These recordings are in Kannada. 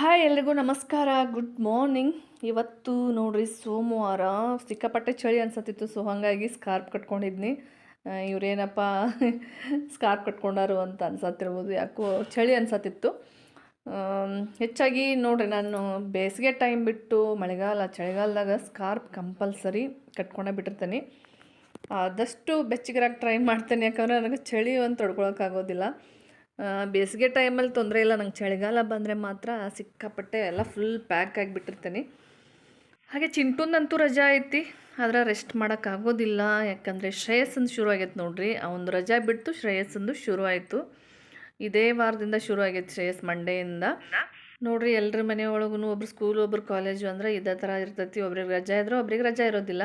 ಹಾಯ್ ಎಲ್ರಿಗೂ ನಮಸ್ಕಾರ. ಗುಡ್ ಮಾರ್ನಿಂಗ್ ಇವತ್ತು ನೋಡ್ರಿ ಸೋಮವಾರ ಸಿಕ್ಕಾಪಟ್ಟೆ ಚಳಿ ಅನ್ಸತ್ತಿತ್ತು ಸೊ ಹಾಗಾಗಿ ಸ್ಕಾರ್ಪ್ ಕಟ್ಕೊಂಡಿದ್ನಿ. ಇವರೇನಪ್ಪ ಸ್ಕಾರ್ಪ್ ಕಟ್ಕೊಂಡಾರು ಅಂತ ಅನ್ಸತ್ತಿರ್ಬೋದು, ಯಾಕೋ ಚಳಿ ಅನ್ಸತ್ತಿತ್ತು. ಹೆಚ್ಚಾಗಿ ನೋಡ್ರಿ ನಾನು ಬೇಸಿಗೆ ಟೈಮ್ ಬಿಟ್ಟು ಮಳೆಗಾಲ, ಚಳಿಗಾಲದಾಗ ಸ್ಕಾರ್ಪ್ ಕಂಪಲ್ಸರಿ ಕಟ್ಕೊಂಡೇ ಬಿಟ್ಟಿರ್ತೀನಿ. ಆದಷ್ಟು ಬೆಚ್ಚಗಿರಾಗಿ ಟ್ರೈ ಮಾಡ್ತೇನೆ, ಯಾಕಂದರೆ ನನಗೆ ಚಳಿ ಒಂದು ತಡ್ಕೊಳಕ್ಕಾಗೋದಿಲ್ಲ ಬೇಸಿಗೆ ಟೈಮಲ್ಲಿ ತೊಂದರೆ ಇಲ್ಲ ನಂಗೆ ಚಳಿಗಾಲ ಬಂದರೆ ಮಾತ್ರ ಸಿಕ್ಕಾಪಟ್ಟೆ ಎಲ್ಲ ಫುಲ್ ಪ್ಯಾಕ್ ಆಗಿಬಿಟ್ಟಿರ್ತೀನಿ. ಹಾಗೆ ಚಿಂಟುಂದಂತೂ ರಜಾ ಐತಿ, ಆದರೆ ರೆಸ್ಟ್ ಮಾಡೋಕ್ಕಾಗೋದಿಲ್ಲ ಯಾಕಂದರೆ ಶ್ರೇಯಸ್ಸಂದು ಶುರು ಆಗೈತೆ ನೋಡ್ರಿ. ಅವನು ರಜಾ ಬಿಟ್ಟು ಶ್ರೇಯಸ್ಸಂದು ಶುರು ಆಯಿತು. ಇದೇ ವಾರದಿಂದ ಶುರು ಆಗೈತೆ ಶ್ರೇಯಸ್ ಮಂಡೆಯಿಂದ ನೋಡ್ರಿ ಎಲ್ಲರ ಮನೆಯೊಳಗೂ ಒಬ್ರು ಸ್ಕೂಲ್ ಒಬ್ರು ಕಾಲೇಜು ಅಂದರೆ ಇದೇ ಥರ ಇರ್ತೈತಿ. ಒಬ್ರಿಗೆ ರಜಾ ಇದ್ರೆ ಒಬ್ರಿಗೆ ರಜಾ ಇರೋದಿಲ್ಲ.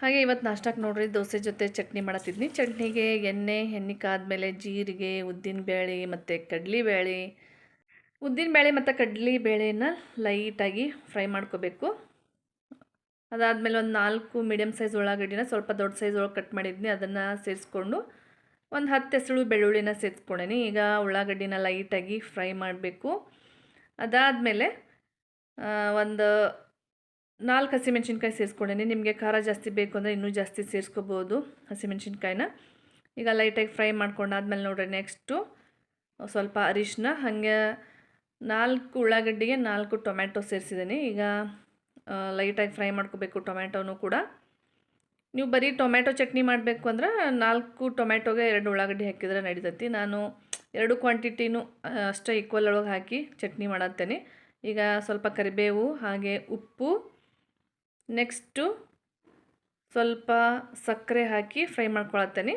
ಹಾಗೆ ಇವತ್ತು ನಾಷ್ಟಕ್ಕೆ ನೋಡ್ರಿ, ದೋಸೆ ಜೊತೆ ಚಟ್ನಿ ಮಾಡತ್ತಿದ್ನಿ. ಚಟ್ನಿಗೆ ಎಣ್ಣೆ ಎಣ್ಣೆ ಕಾದ್ಮೇಲೆ ಜೀರಿಗೆ ಉದ್ದಿನಬೇಳೆ ಮತ್ತು ಕಡಲೆಬೇಳೆ ಉದ್ದಿನಬೇಳೆ ಮತ್ತು ಕಡಲೆಬೇಳೆನ ಲೈಟಾಗಿ ಫ್ರೈ ಮಾಡ್ಕೋಬೇಕು. ಅದಾದಮೇಲೆ ಒಂದು ನಾಲ್ಕು ಮೀಡಿಯಮ್ ಸೈಜ್ ಉಳ್ಳಾಗಡ್ಡಿನ ಸ್ವಲ್ಪ ದೊಡ್ಡ ಸೈಜ್ ಒಳಗೆ ಕಟ್ ಮಾಡಿದ್ನಿ. ಅದನ್ನು ಸೇರಿಸ್ಕೊಂಡು ಒಂದು ಹತ್ತು ಹೆಸಳು ಬೆಳ್ಳುಳ್ಳಿನ ಸೇರಿಸ್ಕೊಂಡೇನಿ. ಈಗ ಉಳ್ಳಾಗಡ್ಡಿನ ಲೈಟಾಗಿ ಫ್ರೈ ಮಾಡಬೇಕು. ಅದಾದಮೇಲೆ ಒಂದು ನಾಲ್ಕು ಹಸಿಮೆಣ್ಸಿನ್ಕಾಯಿ ಸೇರಿಸ್ಕೊಂಡಿನಿ. ನಿಮಗೆ ಖಾರ ಜಾಸ್ತಿ ಬೇಕು ಅಂದರೆ ಇನ್ನೂ ಜಾಸ್ತಿ ಸೇರಿಸ್ಕೋಬೋದು ಹಸಿಮೆಣ್ಸಿನ್ಕಾಯಿನ. ಈಗ ಲೈಟಾಗಿ ಫ್ರೈ ಮಾಡ್ಕೊಂಡಾದ್ಮೇಲೆ ನೋಡಿರಿ ನೆಕ್ಸ್ಟು ಸ್ವಲ್ಪ ಅರಿಶಿನ ಹಾಗೆ ನಾಲ್ಕು ಉಳ್ಳಾಗಡ್ಡಿಗೆ ನಾಲ್ಕು ಟೊಮ್ಯಾಟೊ ಸೇರಿಸಿದ್ದೀನಿ ಈಗ ಲೈಟಾಗಿ ಫ್ರೈ ಮಾಡ್ಕೋಬೇಕು ಟೊಮ್ಯಾಟೊನೂ ಕೂಡ. ನೀವು ಬರೀ ಟೊಮ್ಯಾಟೊ ಚಟ್ನಿ ಮಾಡಬೇಕು ಅಂದ್ರೆ ನಾಲ್ಕು ಟೊಮ್ಯಾಟೊಗೆ ಎರಡು ಉಳ್ಳಾಗಡ್ಡಿ ಹಾಕಿದ್ರೆ ನಡೀತೈತಿ. ನಾನು ಎರಡು ಕ್ವಾಂಟಿಟಿನೂ ಅಷ್ಟೇ ಈಕ್ವಲ್ ಒಳಗೆ ಹಾಕಿ ಚಟ್ನಿ ಮಾಡತ್ತೇನೆ. ಈಗ ಸ್ವಲ್ಪ ಕರಿಬೇವು, ಹಾಗೆ ಉಪ್ಪು ನೆಕ್ಸ್ಟು ಸ್ವಲ್ಪ ಸಕ್ಕರೆ ಹಾಕಿ ಫ್ರೈ ಮಾಡ್ಕೊಳತ್ತೇನೆ.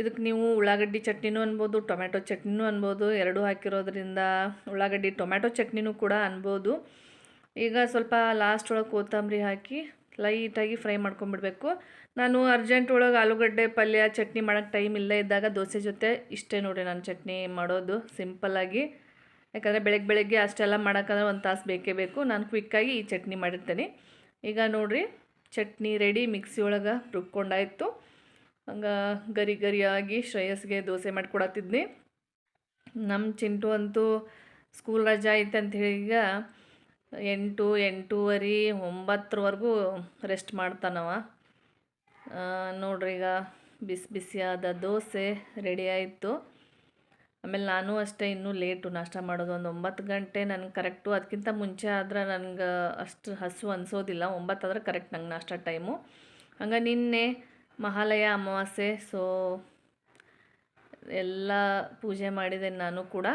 ಇದಕ್ಕೆ ನೀವು ಉಳ್ಳಾಗಡ್ಡಿ ಚಟ್ನಿನೂ ಅನ್ಬೋದು, ಟೊಮ್ಯಾಟೊ ಚಟ್ನಿನೂ ಅನ್ಬೋದು, ಎರಡೂ ಹಾಕಿರೋದ್ರಿಂದ ಉಳ್ಳಾಗಡ್ಡಿ, ಟೊಮ್ಯಾಟೊ ಚಟ್ನಿನೂ ಕೂಡ ಅನ್ಬೋದು. ಈಗ ಸ್ವಲ್ಪ ಲಾಸ್ಟ್ ಒಳಗೆ ಕೊತ್ತಂಬರಿ ಹಾಕಿ ಲೈಟಾಗಿ ಫ್ರೈ ಮಾಡ್ಕೊಂಬಿಡ್ಬೇಕು. ನಾನು ಅರ್ಜೆಂಟ್ ಒಳಗೆ ಆಲೂಗಡ್ಡೆ ಪಲ್ಯ ಚಟ್ನಿ ಮಾಡೋಕ್ಕೆ ಟೈಮ್ ಇಲ್ಲ ಇದ್ದಾಗ ದೋಸೆ ಜೊತೆ ಇಷ್ಟೇ ನೋಡಿ ನಾನು ಚಟ್ನಿ ಮಾಡೋದು. ಸಿಂಪಲ್ಲಾಗಿ ಯಾಕಂದರೆ ಬೆಳಗ್ಗೆ ಬೆಳಗ್ಗೆ ಅಷ್ಟೆಲ್ಲ ಮಾಡೋಕ್ಕಂದ್ರೆ ಒಂದು ತಾಸು ಬೇಕೇ ಬೇಕು. ನಾನು ಕ್ವಿಕ್ಕಾಗಿ ಈ ಚಟ್ನಿ ಮಾಡಿರ್ತೀನಿ. ಈಗ ನೋಡಿರಿ, ಚಟ್ನಿ ರೆಡಿ ಮಿಕ್ಸಿ ಒಳಗೆ ರುಬ್ಕೊಂಡಾಯಿತು. ಹಂಗೆ ಗರಿ ಗರಿಯಾಗಿ ಶ್ರೇಯಸ್ಗೆ ದೋಸೆ ಮಾಡಿಕೊಡತ್ತಿದ್ನಿ. ನಮ್ಮ ಚಿಂಟು ಅಂತೂ ಸ್ಕೂಲ್ ರಜಾ ಐತೆ ಅಂತ ಹೇಳಿ ಈಗ ಎಂಟು, ಎಂಟೂವರೆ, ಒಂಬತ್ತರವರೆಗೂ ರೆಸ್ಟ್ ಮಾಡ್ತಾನವ. ನೋಡ್ರಿ ಈಗ ಬಿಸಿ ಬಿಸಿಯಾದ ದೋಸೆ ರೆಡಿ ಆಯಿತು. ಆಮೇಲೆ ನಾನು ಅಷ್ಟೇ ಇನ್ನೂ ಲೇಟು, ನಾಷ್ಟ ಮಾಡೋದು ಒಂದು ಒಂಬತ್ತು ಗಂಟೆ ನನಗೆ ಕರೆಕ್ಟು. ಅದಕ್ಕಿಂತ ಮುಂಚೆ ಆದ್ರೆ ನನಗೆ ಅಷ್ಟು ಹಸು ಅನಿಸೋದಿಲ್ಲ. ಒಂಬತ್ತಾದ್ರೆ ಕರೆಕ್ಟ್ ನಂಗೆ ನಾಷ್ಟ ಟೈಮು. ಹಂಗೆ ನಿನ್ನೆ ಮಹಾಲಯ ಅಮಾವಾಸ್ಯೆ, ಸೊ ಎಲ್ಲ ಪೂಜೆ ಮಾಡಿದೆ ನಾನು ಕೂಡ.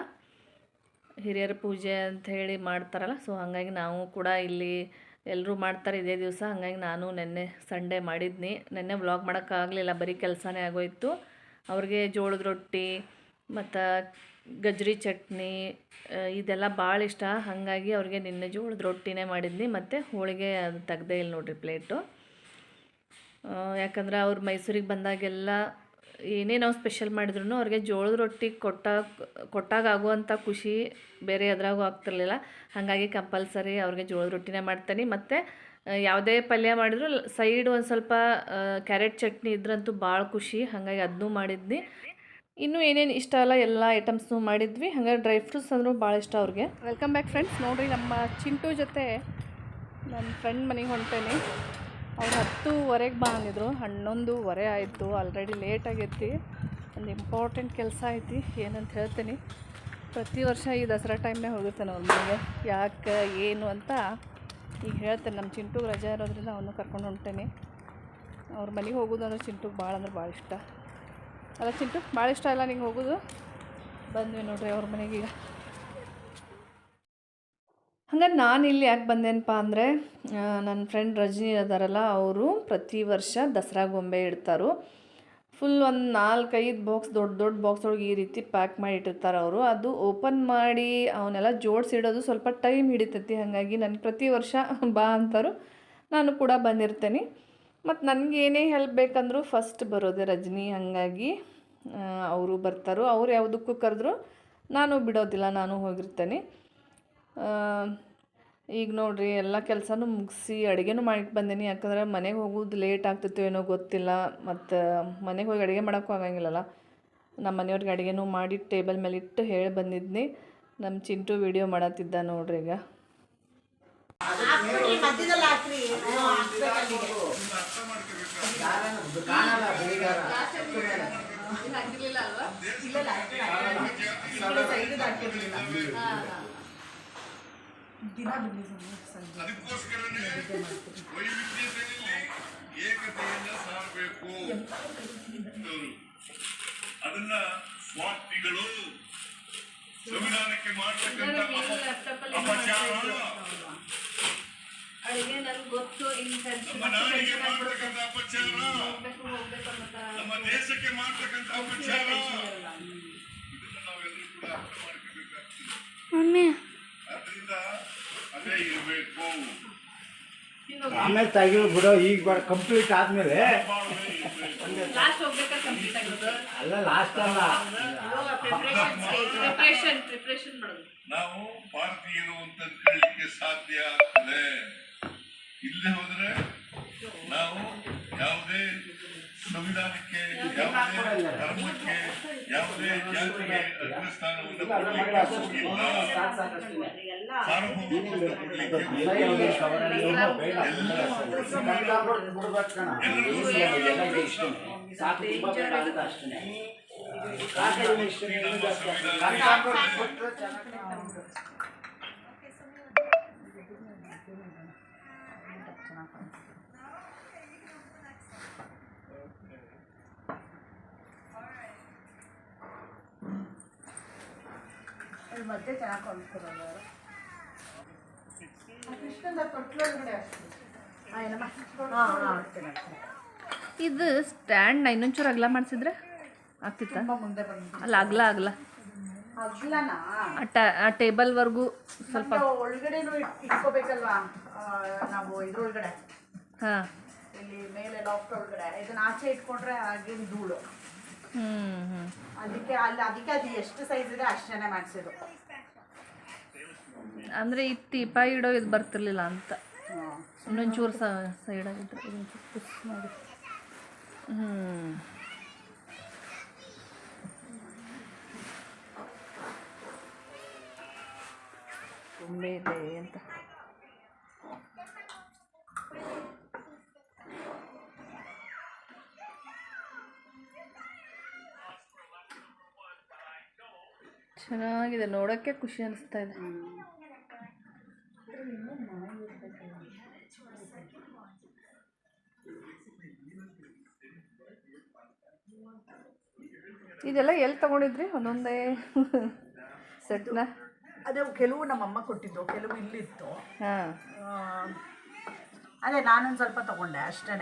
ಹಿರಿಯರ ಪೂಜೆ ಅಂತ ಹೇಳಿ ಮಾಡ್ತಾರಲ್ಲ, ಸೊ ಹಾಗಾಗಿ ನಾವು ಕೂಡ ಇಲ್ಲಿ ಎಲ್ಲರೂ ಮಾಡ್ತಾರೆ ಇದೇ ದಿವಸ. ಹಾಗಾಗಿ ನಾನು ನೆನ್ನೆ ಸಂಡೇ ಮಾಡಿದ್ನಿ. ನೆನ್ನೆ ವ್ಲಾಗ್ ಮಾಡೋಕ್ಕಾಗಲಿಲ್ಲ, ಬರೀ ಕೆಲಸನೇ ಆಗೋಯ್ತು. ಅವ್ರಿಗೆ ಜೋಳದ ರೊಟ್ಟಿ ಮತ್ತು ಗಜ್ರಿ ಚಟ್ನಿ ಇದೆಲ್ಲ ಭಾಳ ಇಷ್ಟ. ಹಾಗಾಗಿ ಅವ್ರಿಗೆ ನಿನ್ನೆ ಜೋಳದ ರೊಟ್ಟಿನೇ ಮಾಡಿದ್ನಿ. ಮತ್ತು ಹೋಳಿಗೆ ಅದು ತೆಗ್ದೇ ಇಲ್ಲ ನೋಡಿರಿ ಪ್ಲೇಟು. ಯಾಕಂದ್ರೆ ಅವ್ರು ಮೈಸೂರಿಗೆ ಬಂದಾಗೆಲ್ಲ ಏನೇ ನಾವು ಸ್ಪೆಷಲ್ ಮಾಡಿದ್ರು ಅವ್ರಿಗೆ ಜೋಳದ ರೊಟ್ಟಿ ಕೊಟ್ಟಾಗ ಕೊಟ್ಟಾಗ ಆಗುವಂಥ ಖುಷಿ ಬೇರೆ ಎದ್ರಾಗೂ ಆಗ್ತಿರ್ಲಿಲ್ಲ. ಹಾಗಾಗಿ ಕಂಪಲ್ಸರಿ ಅವ್ರಿಗೆ ಜೋಳದ ರೊಟ್ಟಿನೇ ಮಾಡ್ತೀನಿ. ಮತ್ತು ಯಾವುದೇ ಪಲ್ಯ ಮಾಡಿದ್ರು ಸೈಡ್ ಒಂದು ಸ್ವಲ್ಪ ಕ್ಯಾರೆಟ್ ಚಟ್ನಿ ಇದ್ರಂತೂ ಭಾಳ ಖುಷಿ. ಹಾಗಾಗಿ ಅದನ್ನೂ ಮಾಡಿದ್ನಿ. ಇನ್ನೂ ಏನೇನು ಇಷ್ಟ ಅಲ್ಲ ಎಲ್ಲ ಐಟಮ್ಸ್ನು ಮಾಡಿದ್ವಿ. ಹಾಗಾಗಿ ಡ್ರೈ ಫ್ರೂಟ್ಸ್ ಅಂದರೂ ಭಾಳ ಇಷ್ಟ ಅವ್ರಿಗೆ. ವೆಲ್ಕಮ್ ಬ್ಯಾಕ್ ಫ್ರೆಂಡ್ಸ್ ನೋಡಿ ನಮ್ಮ ಚಿಂಟು ಜೊತೆ ನನ್ನ ಫ್ರೆಂಡ್ ಮನೆಗೆ ಹೊಂಟೇನೆ. ಅವ್ರು ಹತ್ತೂವರೆಗೆ ಬಾ ಅಂದಿದ್ರು. ಹನ್ನೊಂದುವರೆ ಆಯಿತು. ಆಲ್ರೆಡಿ ಲೇಟ್ ಆಗೈತಿ. ಒಂದು ಇಂಪಾರ್ಟೆಂಟ್ ಕೆಲಸ ಐತಿ. ಏನಂತ ಹೇಳ್ತೀನಿ. ಪ್ರತಿ ವರ್ಷ ಈ ದಸರಾ ಟೈಮ್ನೇ ಹೋಗಿರ್ತಾನೆ ಅವ್ರ ಮನೆಗೆ. ಯಾಕೆ, ಏನು ಅಂತ ಈಗ ಹೇಳ್ತೇನೆ. ನಮ್ಮ ಚಿಂಟುಗೆ ರಜಾ ಇರೋದ್ರಿಂದ ಅವನು ಕರ್ಕೊಂಡು ಹೊಂಟೇನೆ. ಅವ್ರ ಮನೆಗೆ ಹೋಗೋದು ಅಂದ್ರೆ ಚಿಂಟುಗೆ ಭಾಳ ಅಂದ್ರೆ ಭಾಳ ಇಷ್ಟ. ಅಲ್ಲ ಚಿಂಟು, ಭಾಳ ಇಷ್ಟ ಇಲ್ಲ ನಿಂಗೆ ಹೋಗೋದು? ಬಂದ್ವಿ ನೋಡ್ರಿ ಅವ್ರ ಮನೆಗೆ ಈಗ. ಹಂಗೆ ನಾನು ಇಲ್ಲಿ ಯಾಕೆ ಬಂದೇನಪ್ಪ ಅಂದರೆ ನನ್ನ ಫ್ರೆಂಡ್ ರಜನಿ ಅದಾರಲ್ಲ ಅವರು ಪ್ರತಿ ವರ್ಷ ದಸರಾ ಗೊಂಬೆ ಇಡ್ತಾರೋ. ಫುಲ್ ಒಂದು ನಾಲ್ಕೈದು ಬಾಕ್ಸ್ ದೊಡ್ಡ ದೊಡ್ಡ ಬಾಕ್ಸ್ ಒಳಗೆ ಈ ರೀತಿ ಪ್ಯಾಕ್ ಮಾಡಿ ಇಟ್ಟಿರ್ತಾರೆ ಅವರು. ಅದು ಓಪನ್ ಮಾಡಿ ಅವನ್ನೆಲ್ಲ ಜೋಡಿಸಿಡೋದು ಸ್ವಲ್ಪ ಟೈಮ್ ಹಿಡಿತೈತಿ, ಹಾಗಾಗಿ ನನಗೆ ಪ್ರತಿ ವರ್ಷ ಬಾ ಅಂತಾರು. ನಾನು ಕೂಡ ಬಂದಿರ್ತೇನೆ. ಮತ್ತು ನನಗೆ ಏನೇ ಹೆಲ್ಪ್ ಬೇಕಂದರೂ ಫಸ್ಟ್ ಬರೋದೆ ರಜನಿ. ಹಾಗಾಗಿ ಅವರು ಬರ್ತಾರೋ. ಅವ್ರು ಯಾವುದಕ್ಕೂ ಕರೆದ್ರು ನಾನು ಬಿಡೋದಿಲ್ಲ, ನಾನು ಹೋಗಿರ್ತೇನೆ. ಈಗ ನೋಡಿರಿ, ಎಲ್ಲ ಕೆಲಸನೂ ಮುಗಿಸಿ ಅಡುಗೆನೂ ಮಾಡಿ ಬಂದೀನಿ. ಯಾಕಂದ್ರೆ ಮನೆಗೆ ಹೋಗೋದು ಲೇಟ್ ಆಗ್ತಿತ್ತು ಏನೋ ಗೊತ್ತಿಲ್ಲ. ಮತ್ತು ಮನೆಗೆ ಹೋಗಿ ಅಡುಗೆ ಮಾಡೋಕ್ಕೂ ಆಗಂಗಿಲ್ಲಲ್ಲ. ನಮ್ಮ ಮನೆಯವ್ರಿಗೆ ಅಡುಗೆನೂ ಮಾಡಿ ಟೇಬಲ್ ಮೇಲೆ ಇಟ್ಟು ಹೇಳಿ ಬಂದಿದ್ನಿ. ನಮ್ಮ ಚಿಂಟು ವಿಡಿಯೋ ಮಾಡತ್ತಿದ್ದ ನೋಡ್ರಿ ಈಗ. ದಿನ ಏಕತೆಯನ್ನ ಸಾರಬೇಕು ಅದನ್ನ ಸ್ವಾರ್ಥಿಗಳು ಸಂವಿಧಾನಕ್ಕೆ ಮಾಡ್ತಕ್ಕಂಥ ಅಡಿಗೆ ನನಗೆ ಗೊತ್ತು ನಮ್ಮ ನಾಡಿಗೆ ಮಾಡ್ತಕ್ಕಂಥ ಅಪಚಾರ ನಮ್ಮ ದೇಶಕ್ಕೆ ಮಾಡ್ತಕ್ಕಂಥ ಅಪಚಾರ ಇದನ್ನ ನಾವೆಲ್ಲರೂ ಕೂಡ ಅರ್ಥ ಮಾಡ್ಕೋಬೇಕಾಗ್ತದೆ ಅದರಿಂದ ಅದೇ ಇರಬೇಕು ಆಮೇಲೆ ತೆಗಿವು ಬಿಡೋ ಈಗ ಬೇಡ ಕಂಪ್ಲೀಟ್ ಆದ್ಮೇಲೆ ಬಾಳ್ವೆ ಇರ್ಬೇಕು. ಲಾಸ್ಟ್ ಹೋಗ್ಬೇಕಾದ್ರೆ ಕಂಪ್ಲೀಟ್ ಆಗೋದು ಅಲ್ಲ ಲಾಸ್ಟ್ ಅಲ್ಲ ಪ್ರಿಪ್ರೇಷನ್ ಪ್ರಿಪ್ರೇಷನ್ ಮಾಡೋದು ನಾವು ಭಾರತೀಯರು ಅಂತ ಹೇಳಲಿಕ್ಕೆ ಸಾಧ್ಯ ಆಗ್ತದೆ ಇಲ್ಲದೆ ಹೋದ್ರೆ ನಾವು ಯಾವುದೇ ಸಂವಿಧಾನಕ್ಕೆ ಯಾವುದೇ ಧರ್ಮಕ್ಕೆ ಯಾವುದೇ ಜಾತಿಗೆ ಅಗ್ರಸ್ಥಾನವನ್ನು ಕೊಡಲಿಕ್ಕೆ ಹೋಗಿಲ್ಲ ಸಾರ್ವಭೌಮತ್ವವನ್ನು ಕೊಡಲಿಕ್ಕೆ. ನಮ್ಮ ಸಂವಿಧಾನ ಅದ್ರ ಮಧ್ಯೆ ಚೆನ್ನಾಗಿ ಕಲಿಸ್ಕೊಡೋದು ಅವರು. ಇದು ಸ್ಟ್ಯಾಂಡ್ ಇನ್ನೊಂಚೂರು ಅಗಲ ಮಾಡಿಸಿದ್ರೆ ಆಗ್ತಿತ್ತ? ಅಲ್ಲ ಅಗಲ ಅಗಲ. ಆ ಟೇಬಲ್ವರೆಗೂ ಸ್ವಲ್ಪ ಒಳಗಡೆ ಇಟ್ಕೋಬೇಕಲ್ವಾ? ನಾವು ಇದ್ರೊಳಗಡೆ. ಹಾಂ. ಇಲ್ಲಿ ಮೇಲೆ ಲಾಫ್ಟ್ ಒಳಗಡೆ. ಇದನ್ನ ಆಚೆ ಇಟ್ಕೊಂಡ್ರೆ ಆಗಿನ ಧೂಳು ಅದಕ್ಕೆ ಅಲ್ಲಿ ಅದಕ್ಕೆ ಅದು ಎಷ್ಟು ಸೈಜ್ ಇದೆ ಅಷ್ಟೇ ಮಾಡಿಸಿದ್ರು ಅಂದರೆ ಈ ದೀಪ ಇಡೋ ಇದು ಬರ್ತಿರ್ಲಿಲ್ಲ ಅಂತ. ಇನ್ನೊಂಚೂರು ಸೈಡ್ ಆಗಿದ್ರೆ ಮಾಡಿ. ಹ್ಞೂ ತುಂಬೆ ಇದೆ ಅಂತ. ಚೆನ್ನಾಗಿದೆ ನೋಡೋಕ್ಕೆ ಖುಷಿ ಅನಿಸ್ತಾ ಇದೆ. ಇದೆಲ್ಲ ಎಲ್ಲಿ ತಗೊಂಡಿದ್ರಿ? ಒಂದೊಂದೇ ಸೆಟ್ನ? ಅದೇ ಕೆಲವು ನಮ್ಮಮ್ಮ ಕೊಟ್ಟಿದ್ದು ಕೆಲವು ಇಲ್ಲಿತ್ತು. ಹಾಂ. ಅದೇ ನಾನೊಂದು ಸ್ವಲ್ಪ ತಗೊಂಡೆ ಅಷ್ಟೇ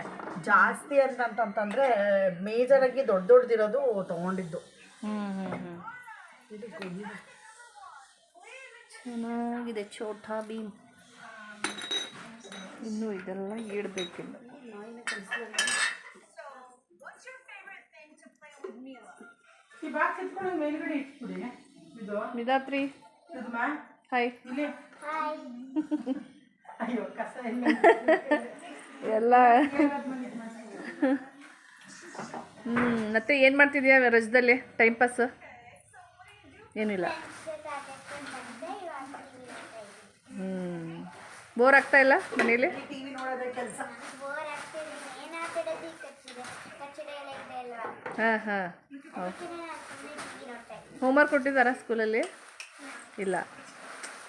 ಜಾಸ್ತಿ ಅಂತಂತಂತಂದರೆ ಮೇಜರಾಗಿ ದೊಡ್ಡ ದೊಡ್ಡದಿರೋದು ತಗೊಂಡಿದ್ದು. ಚೆನ್ನಾಗಿದೆ ಛೋಟಾ ಭೀಮ್. ಇನ್ನೂ ಇದೆಲ್ಲ ಇಡಬೇಕಿಲ್ಲ ನಿಧಾತ್ರಿ ಹಾಯ್ ಎಲ್ಲ ಹ್ಞೂ ಮತ್ತೆ ಏನು ಮಾಡ್ತಿದ್ಯಾ ರಜದಲ್ಲಿ? ಟೈಮ್ ಪಾಸ್ ಏನಿಲ್ಲ. ಹ್ಞೂ ಬೋರ್ ಆಗ್ತಾ ಇಲ್ಲ ಮನೇಲಿ ಹಾಂ ಹಾಂ. ಹೋಮ್ವರ್ಕ್ ಕೊಟ್ಟಿದ್ದಾರಾ ಸ್ಕೂಲಲ್ಲಿ? ಇಲ್ಲ.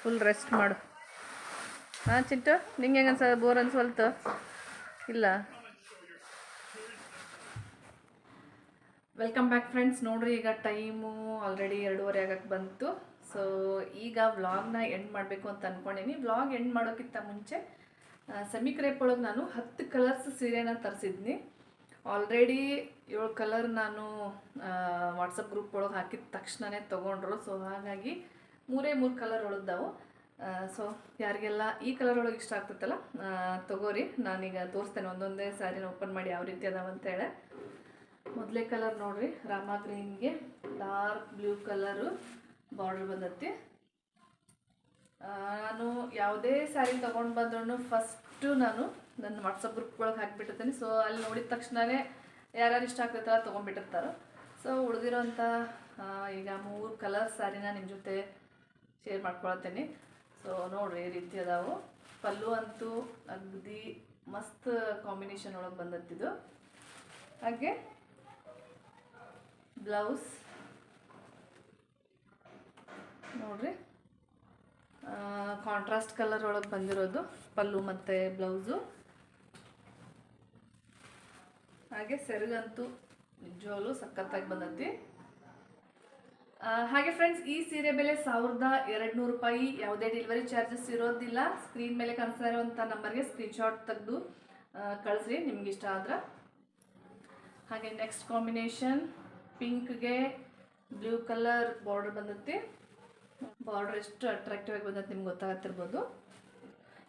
ಫುಲ್ ರೆಸ್ಟ್ ಮಾಡು. ಹಾಂ ಚಿಂಟು ನಿಂಗೆ ಹೆಂಗನ್ಸ ಅನ್ಸ ಬೋರ್ ಅನ್ಸಲ್ತು ಇಲ್ಲ. ವೆಲ್ಕಮ್ ಬ್ಯಾಕ್ ಫ್ರೆಂಡ್ಸ್ ನೋಡ್ರಿ, ಈಗ ಟೈಮು ಆಲ್ರೆಡಿ ಎರಡೂವರೆ ಆಗಕ್ಕೆ ಬಂತು. ಸೊ ಈಗ ವ್ಲಾಗ್ನ ಎಂಡ್ ಮಾಡಬೇಕು ಅಂತ ಅಂದ್ಕೊಂಡಿನಿ ವ್ಲಾಗ್ ಎಂಡ್ ಮಾಡೋಕ್ಕಿಂತ ಮುಂಚೆ ಸೆಮಿ ಕ್ರೇಪ್ ಒಳಗೆ ನಾನು ಹತ್ತು ಕಲರ್ಸ್ ಸೀರೆನ ತರಿಸಿದ್ನಿ. ಆಲ್ರೆಡಿ ಏಳು ಕಲರ್ ನಾನು ವಾಟ್ಸಪ್ ಗ್ರೂಪ್ ಒಳಗೆ ಹಾಕಿದ ತಕ್ಷಣವೇ ತೊಗೊಂಡ್ರು. ಸೊ ಹಾಗಾಗಿ ಮೂರೇ ಮೂರು ಕಲರ್ ಒಳಗಿದ್ದಾವೆ ಸೊ ಯಾರಿಗೆಲ್ಲ ಈ ಕಲರ್ ಒಳಗೆ ಇಷ್ಟ ಆಗ್ತೈತಲ್ಲ ತೊಗೋರಿ. ನಾನೀಗ ತೋರಿಸ್ತೇನೆ. ಒಂದೊಂದೇ ಸ್ಯಾರಿನ ಓಪನ್ ಮಾಡಿ ಯಾವ ರೀತಿ ಅದಾವ ಅಂತೇಳಿ ಮೊದಲೇ ಕಲರ್ ನೋಡ್ರಿ. ರಾಮ ಗ್ರೀನ್ಗೆ ಡಾರ್ಕ್ ಬ್ಲೂ ಕಲರು ಬಾರ್ಡರ್ ಬಂದತ್ತೆ ನಾನು ಯಾವುದೇ ಸ್ಯಾರಿ ತೊಗೊಂಡು ಬಂದ್ರೂ ಫಸ್ಟು ನಾನು ನನ್ನ ವಾಟ್ಸಪ್ ಗ್ರೂಪ್ ಒಳಗೆ ಹಾಕಿಬಿಟ್ಟಿರ್ತೀನಿ. ಸೊ ಅಲ್ಲಿ ನೋಡಿದ ತಕ್ಷಣವೇ ಯಾರ್ಯಾರು ಇಷ್ಟ ಆಗ್ತೈತಲ್ಲ ತೊಗೊಂಡ್ಬಿಟ್ಟಿರ್ತಾರೋ. ಸೊ ಉಳಿದಿರೋಂಥ ಈಗ ಮೂರು ಕಲರ್ ಸ್ಯಾರಿನ ನಿಮ್ಮ ಜೊತೆ ಶೇರ್ ಮಾಡ್ಕೊಳತ್ತೀನಿ ಸೊ ನೋಡ್ರಿ ಈ ರೀತಿ ಅದಾವು. ಪಲ್ಲು ಅಂತೂ ಅಗದಿ ಮಸ್ತ್ ಕಾಂಬಿನೇಷನ್ ಒಳಗೆ ಬಂದತ್ತಿದು ಹಾಗೆ ಬ್ಲೌಸ್. ನೋಡ್ರಿ. ಕಾಂಟ್ರಾಸ್ಟ್ ಕಲರ್ ಒಳಗೆ ಬಂದಿರೋದು ಪಲ್ಲು ಮತ್ತು ಬ್ಲೌಸು. ಹಾಗೆ ಸೆರಗಂತೂ ನಿಜವಾಗ್ಲೂ ಸಖತ್ತಾಗಿ ಬಂದತಿ. ಹಾಗೆ ಫ್ರೆಂಡ್ಸ್ ಈ ಸೀರೆ ಬೆಲೆ ಸಾವಿರದ ಎರಡು ನೂರು ರೂಪಾಯಿ. ಯಾವುದೇ ಡೆಲಿವರಿ ಚಾರ್ಜಸ್ ಇರೋದಿಲ್ಲ. ಸ್ಕ್ರೀನ್ ಮೇಲೆ ಕಾಣಿಸ್ತಾ ಇರುವಂಥ ನಂಬರ್ಗೆ ಸ್ಕ್ರೀನ್ಶಾಟ್ ತೆಗೆದು ಕಳಿಸ್ರಿ, ನಿಮ್ಗೆ ಇಷ್ಟ ಆದ್ರೆ. ಹಾಗೆ ನೆಕ್ಸ್ಟ್ ಕಾಂಬಿನೇಷನ್ ಪಿಂಕ್ಗೆ ಬ್ಲೂ ಕಲರ್ ಬಾರ್ಡರ್ ಬಂದೈತಿ. ಬಾರ್ಡರ್ ಎಷ್ಟು ಅಟ್ರಾಕ್ಟಿವ್ ಆಗಿ ಬಂದೈತೆ ನಿಮ್ಗೆ ಗೊತ್ತಾಗತ್ತಿರ್ಬೋದು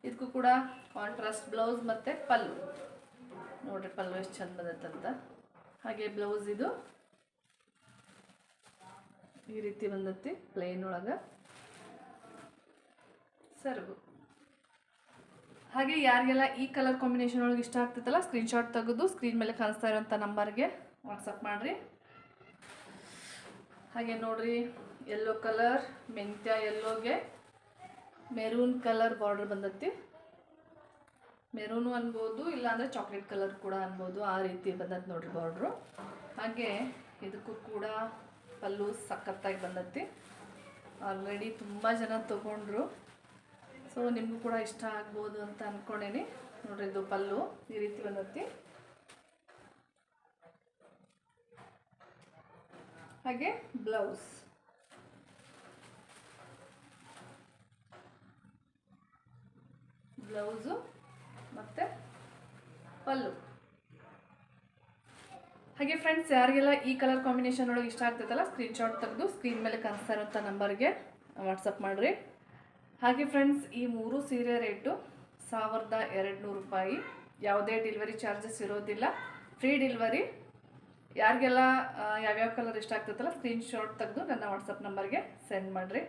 ಇದಕ್ಕೂ ಕೂಡ ಕಾಂಟ್ರಾಸ್ಟ್ ಬ್ಲೌಸ್ ಮತ್ತು ಪಲ್ಲು. ನೋಡ್ರಿ ಪಲ್ಲು ಎಷ್ಟು ಚಂದ ಅಂತ. ಹಾಗೆ ಬ್ಲೌಸ್ ಇದು. ಈ ರೀತಿ ಬಂದೈತಿ ಪ್ಲೇನ್ ಒಳಗೆ. ಸರ್ಗು. ಹಾಗೆ ಯಾರಿಗೆಲ್ಲ ಈ ಕಲರ್ ಕಾಂಬಿನೇಷನ್ ಒಳಗೆ ಇಷ್ಟ ಆಗ್ತೈತಲ್ಲ ಸ್ಕ್ರೀನ್ಶಾಟ್ ತೆಗೆದು ಸ್ಕ್ರೀನ್ ಮೇಲೆ ಕಾಣಿಸ್ತಾ ಇರೋಂಥ ನಂಬರ್ಗೆ ವಾಟ್ಸಪ್ ಮಾಡಿರಿ. ಹಾಗೆ ನೋಡ್ರಿ ಯೆಲ್ಲೋ ಕಲರ್ ಮೆಂತ್ಯ ಯೆಲ್ಲೋಗೆ ಮೆರೂನ್ ಕಲರ್ ಬಾರ್ಡರ್ ಬಂದೈತಿ. ಮೆರೂನು ಅನ್ಬೋದು, ಇಲ್ಲಾಂದರೆ ಚಾಕ್ಲೇಟ್ ಕಲರ್ ಕೂಡ ಅನ್ಬೋದು, ಆ ರೀತಿ ಬಂದದ್ದು ನೋಡ್ರಿ ಬಾರ್ಡ್ರು ಹಾಗೆ ಇದಕ್ಕೂ ಕೂಡ ಪಲ್ಲು ಸಖತ್ತಾಗಿ ಬಂದತಿ. ಆಲ್ರೆಡಿ ತುಂಬ ಜನ ತೊಗೊಂಡ್ರು. ಸೊ ನಿಮಗೂ ಕೂಡ ಇಷ್ಟ ಆಗ್ಬೋದು ಅಂತ ಅಂದ್ಕೊಂಡೇನಿ ನೋಡ್ರಿ ಇದು ಪಲ್ಲು, ಈ ರೀತಿ ಬಂದೈತಿ. ಹಾಗೆ ಬ್ಲೌಸ್. ಬ್ಲೌಸು ಮತ್ತು ಪಲ್ಲು. ಹಾಗೆ ಫ್ರೆಂಡ್ಸ್ ಯಾರಿಗೆಲ್ಲ ಈ ಕಲರ್ ಕಾಂಬಿನೇಷನ್ ಒಳಗೆ ಇಷ್ಟ ಆಗ್ತೈತಲ್ಲ ಸ್ಕ್ರೀನ್ಶಾಟ್ ತೆಗೆದು ಸ್ಕ್ರೀನ್ ಮೇಲೆ ಕಾಣಿಸ್ತಾ ಇರೋಂಥ ನಂಬರ್ಗೆ ವಾಟ್ಸಪ್ ಮಾಡಿರಿ. ಹಾಗೆ ಫ್ರೆಂಡ್ಸ್ ಈ ಮೂರು ಸೀರೆ ರೇಟು ಸಾವಿರದ ಎರಡು ನೂರು ರೂಪಾಯಿ. ಯಾವುದೇ ಡೆಲಿವರಿ ಚಾರ್ಜಸ್ ಇರೋದಿಲ್ಲ. ಫ್ರೀ ಡೆಲಿವರಿ ಯಾರಿಗೆಲ್ಲ ಯಾವ್ಯಾವ ಕಲರ್ ಇಷ್ಟ ಆಗ್ತೈತಲ್ಲ ಸ್ಕ್ರೀನ್ಶಾಟ್ ತೆಗೆದು ನನ್ನ ವಾಟ್ಸಪ್ ನಂಬರ್ಗೆ ಸೆಂಡ್ ಮಾಡಿರಿ.